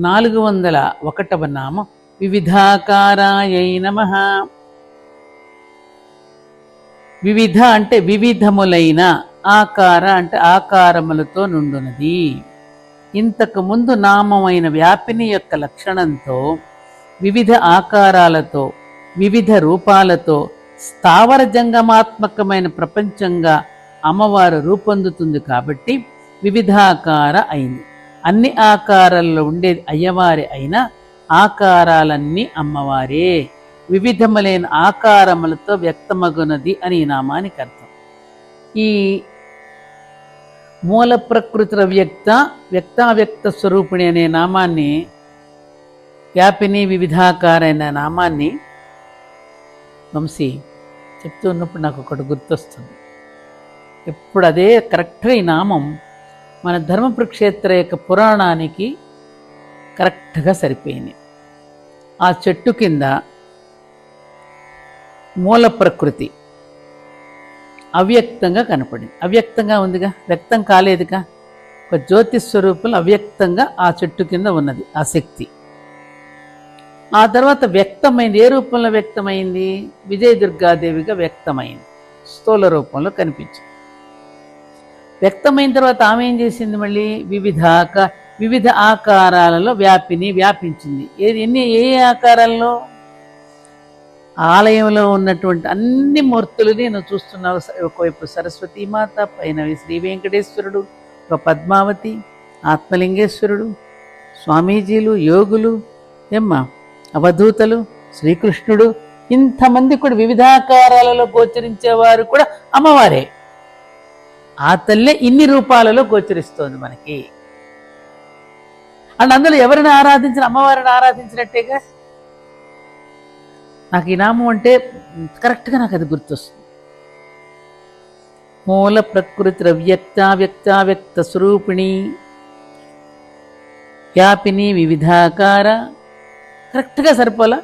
నాలుగు వందల ఒకటవ నామం. వివిధాకారాయై నమ. వివిధ అంటే వివిధములైన ఆకార అంటే ఆకారములతో నుండునది. ఇంతకు ముందు నామమైన వ్యాపిని యొక్క లక్షణంతో వివిధ ఆకారాలతో వివిధ రూపాలతో స్థావర జంగమాత్మకమైన ప్రపంచంగా అమ్మవారు రూపొందుతుంది కాబట్టి వివిధాకార అయింది. అన్ని ఆకారాల్లో ఉండేది అయ్యవారి అయిన ఆకారాలన్నీ అమ్మవారే. వివిధములైన ఆకారములతో వ్యక్తమగునది అని ఈ నామానికి అర్థం. ఈ మూల ప్రకృతుల వ్యక్త వ్యక్తావ్యక్త స్వరూపిణి అనే నామాన్ని వ్యాపిని వివిధాకారైన నామాన్ని వంశీ చెప్తూ ఉన్నప్పుడు నాకు ఒకటి గుర్తొస్తుంది. ఎప్పుడు అదే కరెక్ట్గా ఈ నామం మన ధర్మపురుక్షేత్ర యొక్క పురాణానికి కరెక్ట్గా సరిపోయింది. ఆ చెట్టు కింద మూల ప్రకృతి అవ్యక్తంగా కనపడింది. అవ్యక్తంగా ఉందిగా? వ్యక్తం కాలేదుగా? ఒక జ్యోతి స్వరూపంలో అవ్యక్తంగా ఆ చెట్టు కింద ఉన్నది ఆ శక్తి. ఆ తర్వాత వ్యక్తమైంది. ఏ రూపంలో వ్యక్తమైంది? విజయ దుర్గాదేవిగా వ్యక్తమైంది. స్థూల రూపంలో కనిపించింది. వ్యక్తమైన తర్వాత ఆమె ఏం చేసింది మళ్ళీ? వివిధ వివిధ ఆకారాలలో వ్యాపిని వ్యాపించింది. ఏది ఎన్ని ఏ ఆకారాల్లో? ఆలయంలో ఉన్నటువంటి అన్ని మూర్తులని నేను చూస్తున్నావు ఒకవైపు సరస్వతీ మాత పైన శ్రీ వెంకటేశ్వరుడు ఒక పద్మావతి ఆత్మలింగేశ్వరుడు స్వామీజీలు యోగులు ఏమ్మ అవధూతలు శ్రీకృష్ణుడు ఇంతమంది కూడా వివిధాకారాలలో గోచరించేవారు కూడా అమ్మవారే. ఆ తల్లే ఇన్ని రూపాలలో గోచరిస్తోంది మనకి. అండ్ అందులో ఎవరిని ఆరాధించిన అమ్మవారిని ఆరాధించినట్టేగా? నాకు ఈ నామం అంటే కరెక్ట్గా నాకు అది గుర్తొస్తుంది. మూల ప్రకృతి వ్యక్త వ్యక్త వ్యక్త స్వరూపిణి వ్యాపిని వివిధాకార. కరెక్ట్గా సరిపోలా?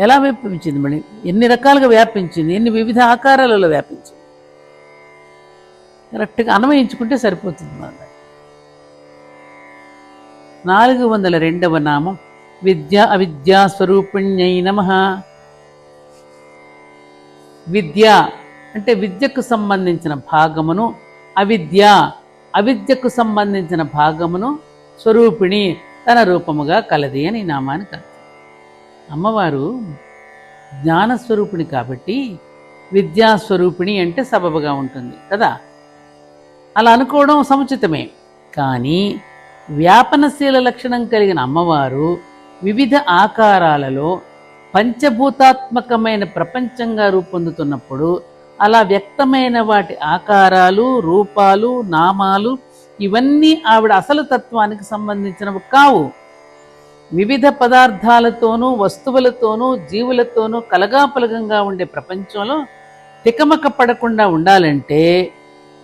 ఎలా వ్యాపించింది మళ్ళీ? ఎన్ని రకాలుగా వ్యాపించింది? ఎన్ని వివిధ ఆకారాలలో వ్యాపించింది? కరెక్ట్గా అన్వయించుకుంటే సరిపోతుంది మన నాలుగు వందల రెండవ నామం. విద్య అవిద్యా స్వరూపిణ్యై నమ. విద్య అంటే విద్యకు సంబంధించిన భాగమును అవిద్య అవిద్యకు సంబంధించిన భాగమును స్వరూపిణి తన రూపముగా కలది అని ఈ నామానికి అర్థం. అమ్మవారు జ్ఞానస్వరూపిణి కాబట్టి విద్యాస్వరూపిణి అంటే సబబుగా ఉంటుంది కదా. అలా అనుకోవడం సముచితమే. కానీ వ్యాపనశీల లక్షణం కలిగిన అమ్మవారు వివిధ ఆకారాలలో పంచభూతాత్మకమైన ప్రపంచంగా రూపొందుతున్నప్పుడు అలా వ్యక్తమైన వాటి ఆకారాలు రూపాలు నామాలు ఇవన్నీ ఆవిడ అసలు తత్వానికి సంబంధించినవి కావు. వివిధ పదార్థాలతోనూ వస్తువులతోనూ జీవులతోనూ కలగాపలగంగా ఉండే ప్రపంచంలో తికమక పడకుండా ఉండాలంటే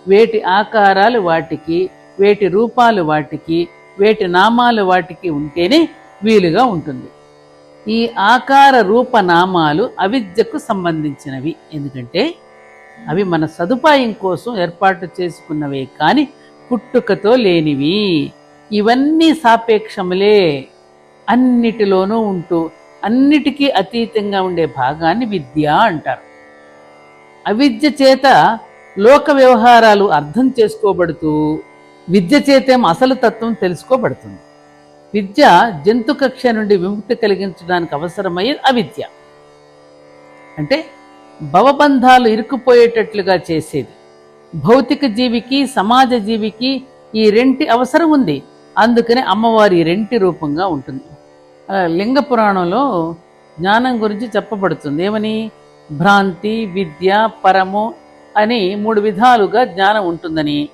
వేటి ఆకారాలు వాటికి వేటి రూపాలు వాటికి వేటి నామాలు వాటికి ఉంటేనే వీలుగా ఉంటుంది. ఈ ఆకార రూప నామాలు అవిద్యకు సంబంధించినవి. ఎందుకంటే అవి మన సదుపాయం కోసం ఏర్పాటు చేసుకున్నవే కానీ పుట్టుకతో లేనివి. ఇవన్నీ సాపేక్షములే. అన్నిటిలోనూ ఉంటూ అన్నిటికీ అతీతంగా ఉండే భాగాన్ని విద్య అంటారు. అవిద్య చేత లోక వ్యవహారాలు అర్థం చేసుకోబడుతూ విద్య చేతేం అసలు తత్వం తెలుసుకోబడుతుంది. విద్య జంతు కక్ష నుండి విముక్తి కలిగించడానికి అవసరమయ్యేది అవిద్య. అంటే భవబంధాలు ఇరుక్కుపోయేటట్లుగా చేసేది. భౌతిక జీవికి సమాజ జీవికి ఈ రెంటి అవసరం ఉంది. అందుకనే అమ్మవారి రెంటి రూపంగా ఉంటుంది. లింగ పురాణంలో జ్ఞానం గురించి చెప్పబడుతుంది. ఏమని? భ్రాంతి విద్య పరము అని మూడు విధాలుగా జ్ఞానం ఉంటుందని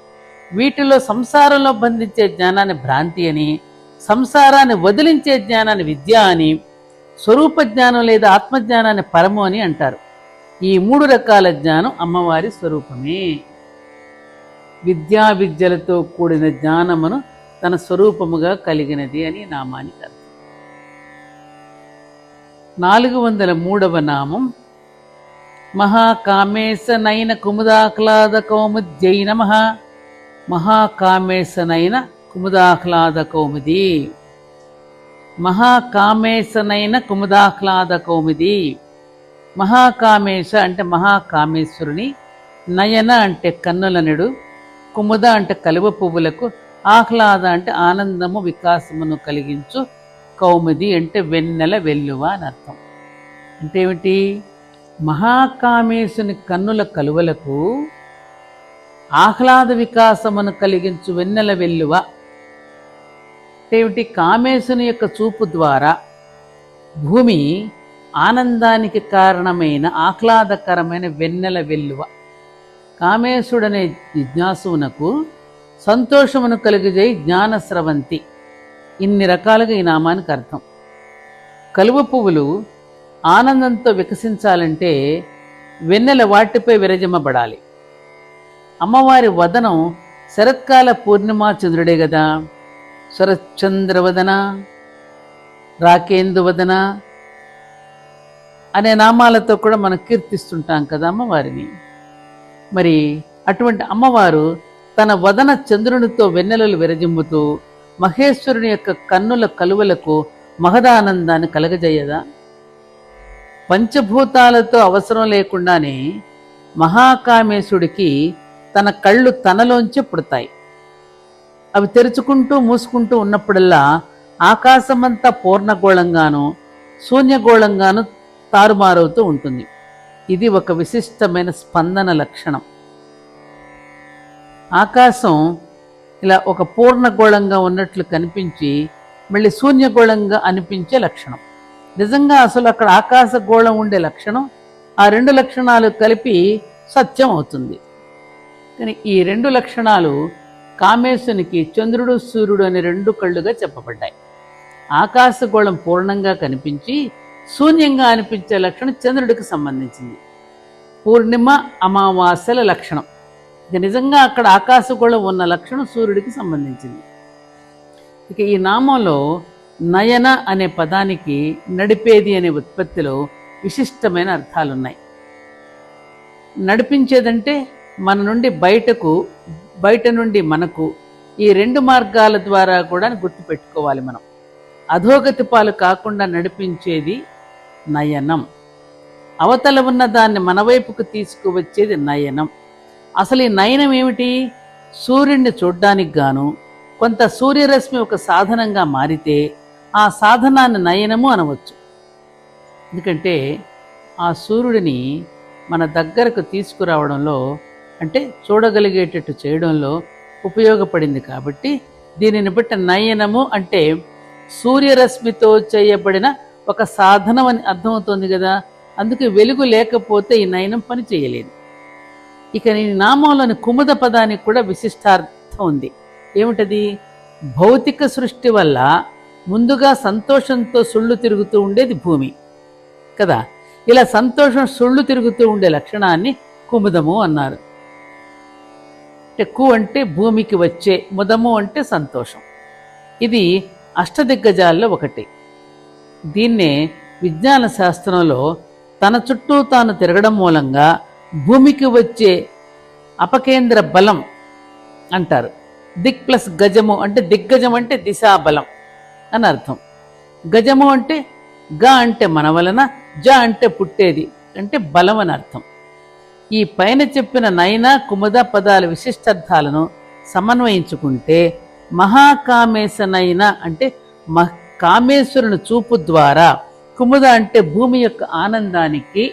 వీటిలో సంసారంలో బంధించే జ్ఞానాన్ని భ్రాంతి అని సంసారాన్ని వదిలించే జ్ఞానాన్ని విద్య అని స్వరూప జ్ఞానం లేదా ఆత్మజ్ఞానాన్ని పరము అని అంటారు. ఈ మూడు రకాల జ్ఞానం అమ్మవారి స్వరూపమే. విద్యా విద్యలతో కూడిన జ్ఞానమును తన స్వరూపముగా కలిగినది అని నామానికి అర్థం. నాలుగు వందల మూడవ నామం మహాకామేశ నయన కుముదాహ్లాద కౌముద్యై నమ. మహాకామేశ నయన కుముదాహ్లాద కౌముది మహాకామేశ నైన కుముదాహ్లాద కౌముది మహాకామేశ అంటే మహాకామేశ్వరుని నయన అంటే కన్నులనుడు కుముద అంటే కలువ పువ్వులకు ఆహ్లాద అంటే ఆనందము వికాసమును కలిగించు కౌముది అంటే వెన్నెల వెల్లువ అని అర్థం. అంటే ఏమిటి? మహాకామేశుని కన్నుల కలువలకు ఆహ్లాద వికాసమును కలిగించు వెన్నెల వెల్లువ. అంటే ఏమిటి కామేశుని యొక్క చూపు ద్వారా భూమి ఆనందానికి కారణమైన ఆహ్లాదకరమైన వెన్నెల వెల్లువ. కామేశుడనే జిజ్ఞాసువునకు సంతోషమును కలిగజే జ్ఞానస్రవంతి ఇన్ని రకాలుగా ఈ నామానికి అర్థం. కలువ పువ్వులు ఆనందంతో వికసించాలంటే వెన్నెల వాటిపై విరజిమ్మబడాలి. అమ్మవారి వదనం శరత్కాల పూర్ణిమా చంద్రుడే కదా శరత్చంద్రవదన రాకేందువదన అనే నామాలతో కూడా మనం కీర్తిస్తుంటాం కదా అమ్మవారిని. మరి అటువంటి అమ్మవారు తన వదన చంద్రునితో వెన్నెలలు విరజిమ్ముతూ మహేశ్వరుని యొక్క కన్నుల కలువలకు మహదానందాన్ని కలగజేయదా? పంచభూతాలతో అవసరం లేకుండానే మహాకామేశుడికి తన కళ్ళు తనలోంచి పుడతాయి. అవి తెరుచుకుంటూ మూసుకుంటూ ఉన్నప్పుడల్లా ఆకాశమంతా పూర్ణగోళంగాను శూన్యగోళంగాను తారుమారవుతూ ఉంటుంది. ఇది ఒక విశిష్టమైన స్పందన లక్షణం. ఆకాశం ఇలా ఒక పూర్ణగోళంగా ఉన్నట్లు కనిపించి మళ్ళీ శూన్యగోళంగా అనిపించే లక్షణం. నిజంగా అసలు అక్కడ ఆకాశ గోళం ఉండే లక్షణం ఆ రెండు లక్షణాలు కలిపి సత్యం అవుతుంది. కానీ ఈ రెండు లక్షణాలు కామేశునికి చంద్రుడు సూర్యుడు అనే రెండు కళ్ళుగా చెప్పబడ్డాయి. ఆకాశగోళం పూర్ణంగా కనిపించి శూన్యంగా అనిపించే లక్షణం చంద్రుడికి సంబంధించింది. పూర్ణిమ అమావాస్యల లక్షణం. ఇక నిజంగా అక్కడ ఆకాశగోళం ఉన్న లక్షణం సూర్యుడికి సంబంధించింది. ఇక ఈ నామంలో నయన అనే పదానికి నడిపేది అనే ఉత్పత్తిలో విశిష్టమైన అర్థాలున్నాయి. నడిపించేదంటే మన నుండి బయటకు బయట నుండి మనకు ఈ రెండు మార్గాల ద్వారా కూడా గుర్తుపెట్టుకోవాలి మనం. అధోగతి పాలు కాకుండా నడిపించేది నయనం. అవతల ఉన్న దాన్ని మన వైపుకు తీసుకువచ్చేది నయనం. అసలు ఈ నయనం ఏమిటి? సూర్యుడిని చూడ్డానికి గాను కొంత సూర్యరశ్మి ఒక సాధనంగా మారితే ఆ సాధనాన్ని నయనము అనవచ్చు. ఎందుకంటే ఆ సూర్యుడిని మన దగ్గరకు తీసుకురావడంలో అంటే చూడగలిగేటట్టు చేయడంలో ఉపయోగపడింది కాబట్టి దీనిని బట్టి నయనము అంటే సూర్యరశ్మితో చేయబడిన ఒక సాధనం అని అర్థమవుతోంది కదా. అందుకే వెలుగు లేకపోతే ఈ నయనం పని చేయలేదు. ఇక నేను నామంలోని కుముద పదానికి కూడా విశిష్టార్థం ఉంది. ఏమిటది? భౌతిక సృష్టి వల్ల ముందుగా సంతోషంతో సుళ్ళు తిరుగుతూ ఉండేది భూమి. కదా? ఇలా సంతోషం సుళ్ళు తిరుగుతూ ఉండే లక్షణాన్ని కుముదము అన్నారు. అంటే కు అంటే భూమికి వచ్చే ముదము అంటే సంతోషం. ఇది అష్టదిగ్గజాల్లో ఒకటి. దీన్నే విజ్ఞాన శాస్త్రంలో తన చుట్టూ తాను తిరగడం మూలంగా భూమికి వచ్చే అపకేంద్ర బలం అంటారు. దిక్ ప్లస్ గజము అంటే దిగ్గజం అంటే దిశాబలం. అని అర్థం. గజము అంటే గ అంటే మన వలన జ అంటే పుట్టేది అంటే బలం అని అర్థం. ఈ పైన చెప్పిన నయన కుముద పదాల విశిష్టార్థాలను సమన్వయించుకుంటే మహాకామేశనైన అంటే మహ కామేశ్వరుని చూపు ద్వారా కుముద అంటే భూమి యొక్క ఆనందానికి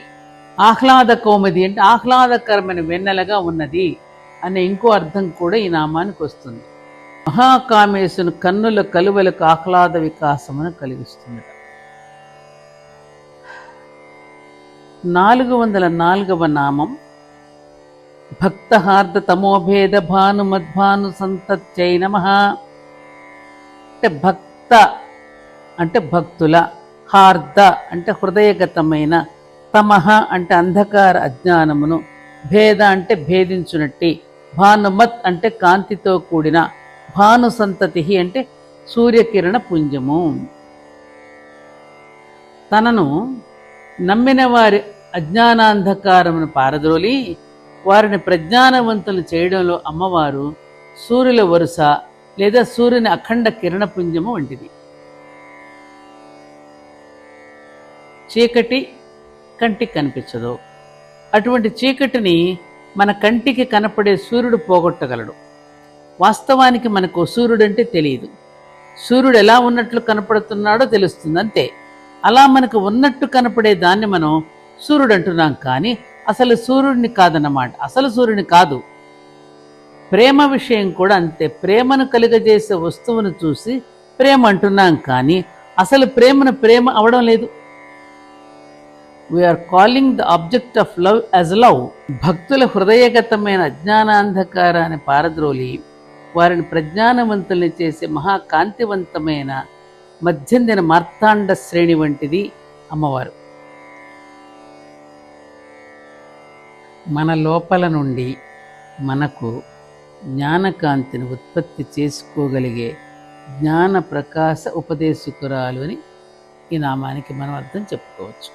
ఆహ్లాద కౌమది అంటే ఆహ్లాదకరమైన వెన్నెలగా ఉన్నది అనే ఇంకో అర్థం కూడా ఈ నామానికి వస్తుంది. మహాకామేశుని కన్నుల కలువలకు ఆహ్లాద వికాసమును కలిగిస్తుంది నాలుగు వందల నాలుగవ నామం. భక్తహార్ద తమోభేద భాను మద్భాను సంతత్యై నమ. అంటే భక్త అంటే భక్తుల హార్ద అంటే హృదయగతమైన తమహ అంటే అంధకార అజ్ఞానమును భేద అంటే భేదించునట్టి భానుమత్ అంటే కాంతితో కూడిన భాను సంతతి అంటే సూర్యకిరణ పుంజము. తనను నమ్మిన వారి అజ్ఞానాంధకారమును పారద్రోలి వారిని ప్రజ్ఞానవంతులు చేయడంలో అమ్మవారు సూర్యుల వరుస లేదా సూర్యుని అఖండ కిరణపుంజము వంటిది. చీకటి కంటికి కనిపించదు. అటువంటి చీకటిని మన కంటికి కనపడే సూర్యుడు పోగొట్టగలడు. వాస్తవానికి మనకు సూర్యుడు అంటే తెలియదు సూర్యుడు ఎలా ఉన్నట్లు కనపడుతున్నాడో తెలుస్తుంది అంతే అలా మనకు ఉన్నట్టు కనపడే దాన్ని మనం సూర్యుడు అంటున్నాం కానీ అసలు సూర్యుడిని కాదన్నమాట. అసలు సూర్యుని కాదు. ప్రేమ విషయం కూడా అంతే. ప్రేమను కలుగజేసే వస్తువును చూసి ప్రేమ అంటున్నాం కానీ అసలు ప్రేమను ప్రేమ అవడం లేదు. We are calling the object of love as love. భక్తుల హృదయగతమైన అజ్ఞానాంధకారాన్ని పారద్రోలి వారిని ప్రజ్ఞానవంతుల్ని చేసే మహాకాంతివంతమైన మధ్యందిన మార్తాండ శ్రేణి వంటిది అమ్మవారు. మన లోపల నుండి మనకు జ్ఞానకాంతిని ఉత్పత్తి చేసుకోగలిగే జ్ఞాన ప్రకాశ ఉపదేశకురాలు అని ఈ నామానికి మనం అర్థం చెప్పుకోవచ్చు.